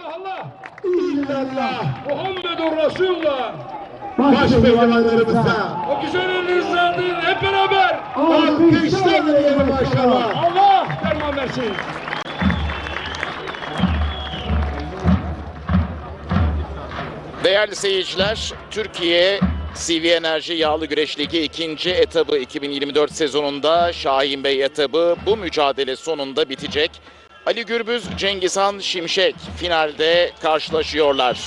Allah Allah. İllallah. Muhammedur Resulullah. Baş pehlivanlarımıza O güzelin rızasını hep beraber. alkışlar dileyelim maşallah. Allah derman versin. Değerli seyirciler, Türkiye CV Enerji Yağlı Güreş Ligi ikinci etabı 2024 sezonunda Şahin Bey etabı bu mücadele sonunda bitecek. Ali Gürbüz, Cengizhan Şimşek finalde karşılaşıyorlar.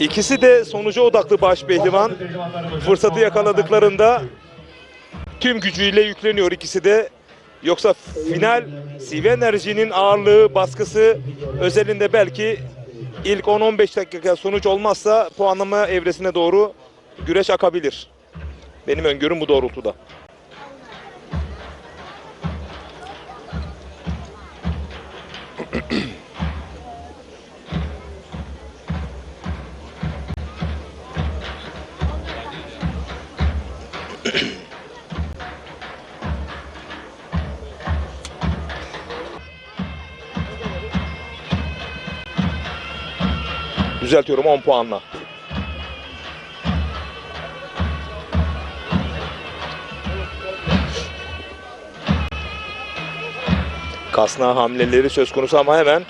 İkisi de sonuca odaklı baş pehlivan. Fırsatı yakaladıklarında tüm gücüyle yükleniyor ikisi de. Yoksa final CV Enerji'nin ağırlığı, baskısı özelinde belki ilk 10-15 dakika sonuç olmazsa puanlama evresine doğru güreş akabilir. Benim öngörüm bu doğrultuda. Düzeltiyorum 10 puanla. Kasna hamleleri söz konusu ama hemen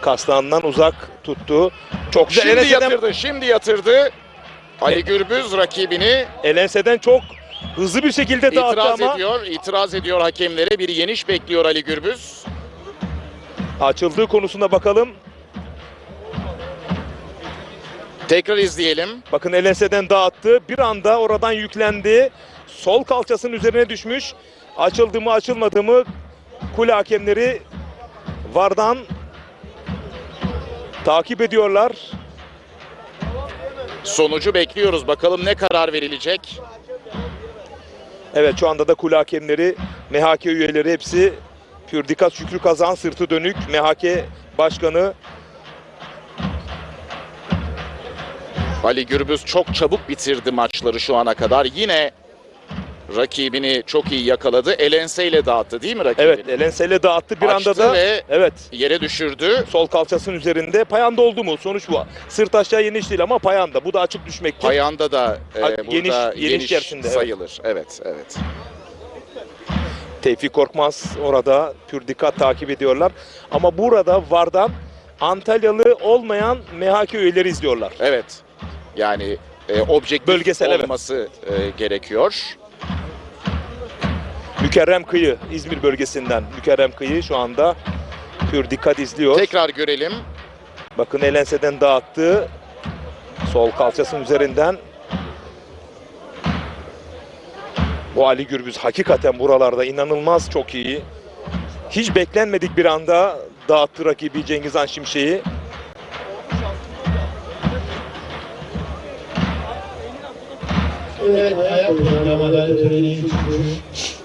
kasnağından uzak tuttu. Çok güzel. Şimdi Elenseden, yatırdı, şimdi yatırdı. Ali Gürbüz rakibini Elenseden çok hızlı bir şekilde dağıttı itiraz ama ediyor, itiraz ediyor hakemlere. Bir yeniş bekliyor Ali Gürbüz. açıldığı konusunda bakalım. Tekrar izleyelim. Bakın Elenseden dağıttı. Bir anda oradan yüklendi. Sol kalçasının üzerine düşmüş. Açıldı mı açılmadı mı kule hakemleri Vardan takip ediyorlar. Sonucu bekliyoruz. Bakalım ne karar verilecek. Evet şu anda da kule hakemleri, MHK üyeleri hepsi pür dikkat Şükrü Kazan sırtı dönük. MHK başkanı Ali Gürbüz çok çabuk bitirdi maçları şu ana kadar. Yine rakibini çok iyi yakaladı. Elense ile dağıttı değil mi rakibini? evet Elense'yle dağıttı. Bir Açtı anda da ve- evet Yere düşürdü. sol kalçasının üzerinde payanda oldu mu? Sonuç bu. Sırt aşağı yeniş değil ama payanda. Bu da açık düşmektir. Ayağında da e, burada geniş- geniş, geniş içerisinde, evet. sayılır. Evet, evet. Tevfik Korkmaz orada pür dikkat takip ediyorlar. Ama burada Vardan Antalyalı olmayan MHK üyeleri izliyorlar. Evet. Yani e, objektif Bölgesel, evet. olması e, gerekiyor. Mükerrem Kıyı İzmir bölgesinden Mükerrem Kıyı şu anda pür dikkat izliyor. Tekrar görelim. Bakın Elense'den dağıttı. Sol kalçasının üzerinden. Bu Ali Gürbüz hakikaten buralarda inanılmaz çok iyi. Hiç beklenmedik bir anda dağıttı rakibi Cengizhan Şimşek'i. Evet, ayak uygulamaları töreni üçüncü.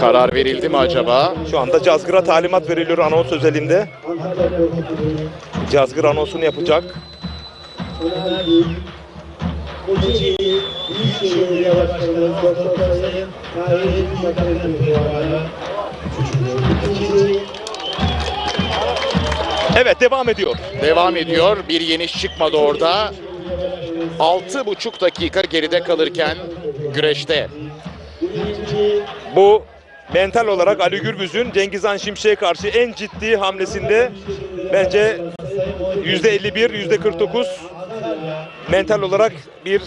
Karar verildi mi acaba? Şu anda Cazgır'a talimat veriliyor anons özelinde. Cazgır anonsunu yapacak. Evet devam ediyor. Devam ediyor. Bir yeniş çıkmadı orada. 6,5 dakika geride kalırken güreşte. Bu mental olarak Ali Gürbüz'ün Cengizhan Şimşek'e karşı en ciddi hamlesinde bence %51, %49 mental olarak bir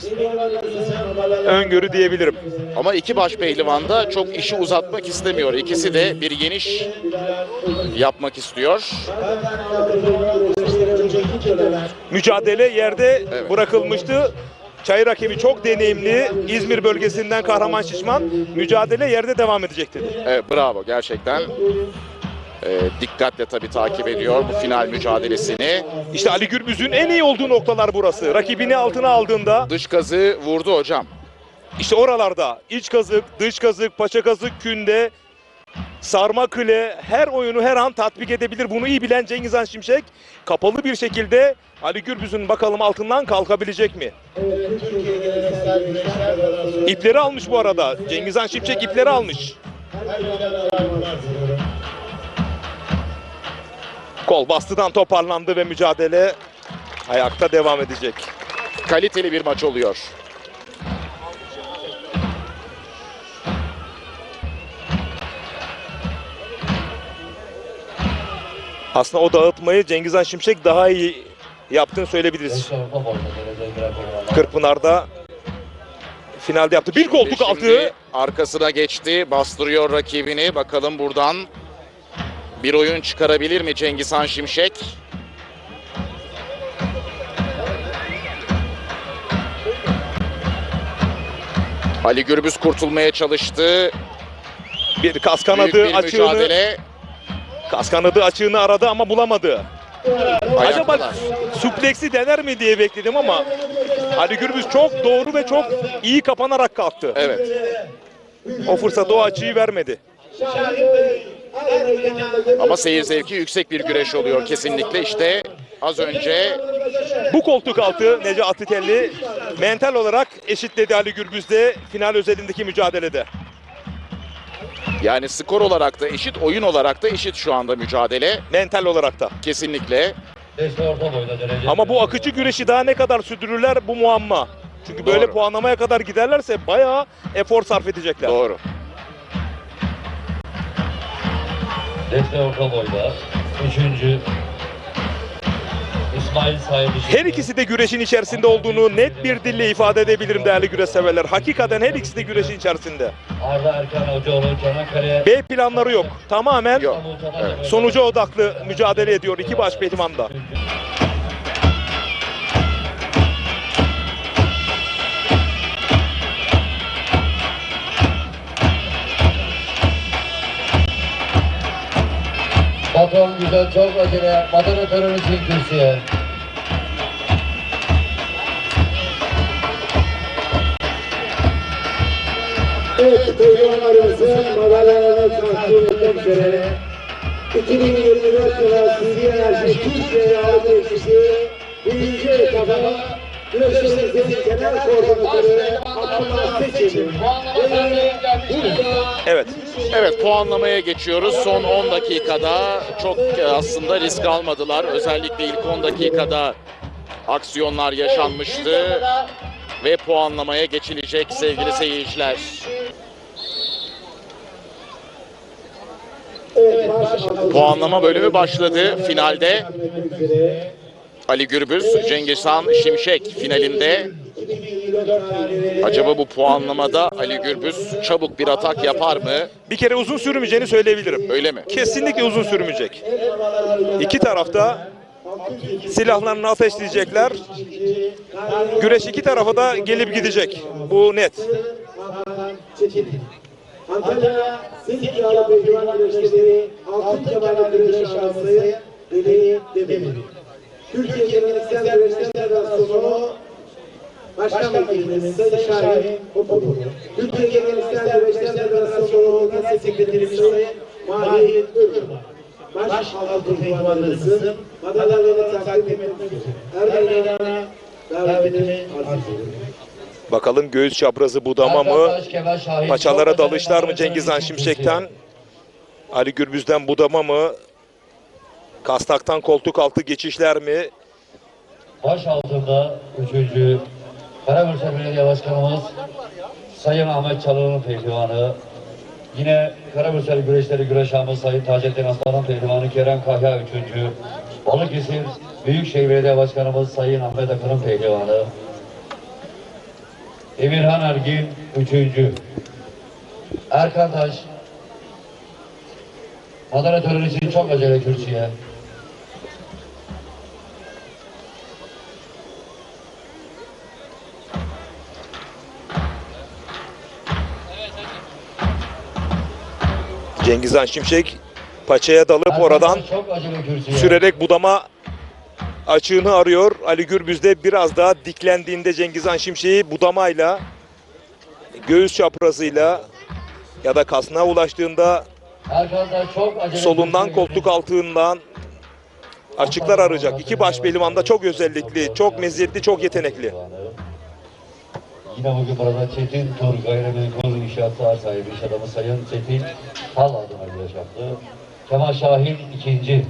öngörü diyebilirim. Ama iki baş pehlivan da çok işi uzatmak istemiyor. İkisi de bir yeniş yapmak istiyor. Mücadele yerde Evet. bırakılmıştı. Çayır hakemi çok deneyimli. İzmir bölgesinden Kahraman Şişman mücadele yerde devam edecek dedi. Evet, bravo gerçekten. Ee, dikkatle tabii takip ediyor bu final mücadelesini. İşte Ali Gürbüz'ün en iyi olduğu noktalar burası. Rakibini altına aldığında Dış kazı vurdu hocam. işte oralarda iç kazık, dış kazık, paça kazık, künde, sarma kule her oyunu her an tatbik edebilir. Bunu iyi bilen Cengizhan Şimşek kapalı bir şekilde Ali Gürbüz'ün bakalım altından kalkabilecek mi? İpleri almış bu arada. Cengizhan Şimşek ipleri almış. Kol bastıdan toparlandı ve mücadele ayakta devam edecek. Kaliteli bir maç oluyor. Aslında o dağıtmayı Cengizhan Şimşek daha iyi yaptığını söyleyebiliriz. Kırkpınar'da finalde yaptı. Bir koltuk altı. Arkasına geçti. Bastırıyor rakibini. Bakalım buradan bir oyun çıkarabilir mi Cengizhan Şimşek? Ali Gürbüz kurtulmaya çalıştı. Bir kas Büyük kanadı bir açığını, mücadele. Kas kanadı açığını aradı ama bulamadı. Acaba Ayaktalar. supleksi dener mi diye bekledim ama Ali Gürbüz çok doğru ve çok iyi kapanarak kalktı. Evet. O fırsatı o açıyı vermedi. Ama seyir zevki yüksek bir güreş oluyor kesinlikle. İşte az önce Bu koltuk altı Necati Telli mental olarak eşitledi Ali Gürbüz'de final özelindeki mücadelede. Yani skor olarak da eşit, oyun olarak da eşit şu anda mücadele. Mental olarak da. Kesinlikle. Ama bu akıcı güreşi daha ne kadar sürdürürler bu muamma. Çünkü böyle Doğru. puanlamaya kadar giderlerse bayağı efor sarf edecekler. Doğru. Destek orta boyda. Üçüncü. Her ikisi de güreşin içerisinde olduğunu net bir dille ifade edebilirim değerli güreş severler. Hakikaten her ikisi de güreşin içerisinde. Arda Erkan Hocaoğlu Çanakkale. B planları yok. Tamamen Yok. Evet. Sonuca odaklı mücadele ediyor iki baş pehlivan da. Baton güzel çok acele. Moderatörün için kürsüye. Evet, pehlivanlarımızı madalyalarını takdim etmek üzere 2024 yılı CV Enerji Türkiye Yağlı Güreşçisi birinci etaba güreşlerimizin genel koordinatörü Abdullah Seçim. Evet. Evet puanlamaya geçiyoruz. Son 10 dakikada çok e, aslında risk almadılar. Özellikle ilk 10 dakikada aksiyonlar yaşanmıştı. Ve puanlamaya geçilecek sevgili seyirciler. Puanlama bölümü başladı. Finalde Ali Gürbüz, Cengizhan Şimşek finalinde. Acaba bu puanlamada Ali Gürbüz çabuk bir atak yapar mı? Bir kere uzun sürmeyeceğini söyleyebilirim. Öyle mi? Kesinlikle uzun sürmeyecek. İki tarafta silahlarını ateşleyecekler. Güreş iki tarafa da gelip gidecek. Bu net. Antalya Sink Yağlı Pehlivan Güreşleri Altın Kemal'e güreş şansı Veli Demir. Türkiye Geleneksel Güreşler Federasyonu Başkan Vekilimiz Sayın Şahin Opur. Türkiye Geleneksel Güreşler Federasyonu Genel Sekreterimiz Sayın Mahir Ökürman. Baş altın pehlivanlarımızın madalyalarını takdim etmek üzere. Her meydana davetini arz ediyorum. Bakalım göğüs çaprazı budama mı? Paçalara dalışlar mı Cengizhan Şimşek'ten? Ali Gürbüz'den budama mı? Kastaktan koltuk altı geçişler mi? Baş altında üçüncü Karabürsel Belediye Başkanımız Sayın Ahmet Çalık'ın pehlivanı. Yine Karabürsel Güreşleri Güreşhamız Sayın Taceddin Aslan'ın pehlivanı Kerem Kahya üçüncü. Balıkesir Büyükşehir Belediye Başkanımız Sayın Ahmet Akın'ın pehlivanı. Emirhan Ergin üçüncü. Erkan Taş Moderatörün için çok acele kürsüye. Cengizhan Şimşek paçaya dalıp oradan sürerek budama açığını arıyor. Ali Gürbüz de biraz daha diklendiğinde Cengizhan Şimşek'i budamayla göğüs çaprazıyla ya da kasnağa ulaştığında solundan koltuk altından açıklar arayacak. İki baş pehlivan da çok özellikli, çok meziyetli, çok yetenekli. Yine bugün burada Çetin Tur Gayrimenkul İnşaatlar sahibi iş adamı Sayın Çetin Hal adına yaptı. Kemal Şahin ikinci.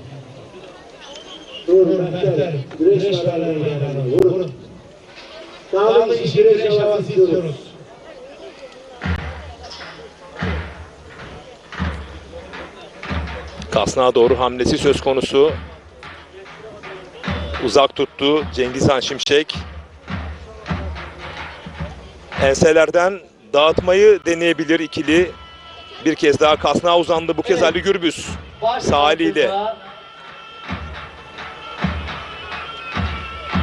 Uğur Mehter, güreş kararlarını vurun. Sağlık işi güreş havası istiyoruz. Kasnağa doğru hamlesi söz konusu. Uzak tuttu Cengizhan Şimşek. Enselerden dağıtmayı deneyebilir ikili. Bir kez daha kasnağa uzandı bu kez Ali Gürbüz. Sağ eliyle.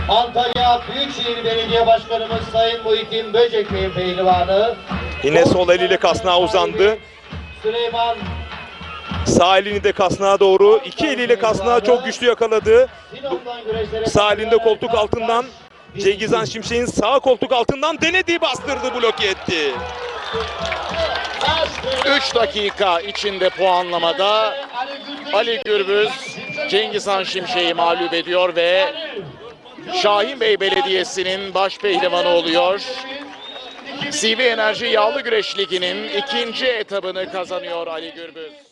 Antalya Büyükşehir Belediye Başkanımız Sayın Muhittin Böcek Bey'in pehlivanı. Yine sol eliyle kasnağa uzandı. Süleyman Sağ elini de kasnağa doğru. iki eliyle kasnağı çok güçlü yakaladı. Sağ elinde koltuk altından Cengizhan Şimşek'in sağ koltuk altından denediği bastırdı bloke etti. 3 dakika içinde puanlamada Ali Gürbüz Cengizhan Şimşek'i mağlup ediyor ve Şahin Bey Belediyesi'nin baş pehlivanı oluyor. CV Enerji Yağlı Güreş Ligi'nin ikinci etabını kazanıyor Ali Gürbüz.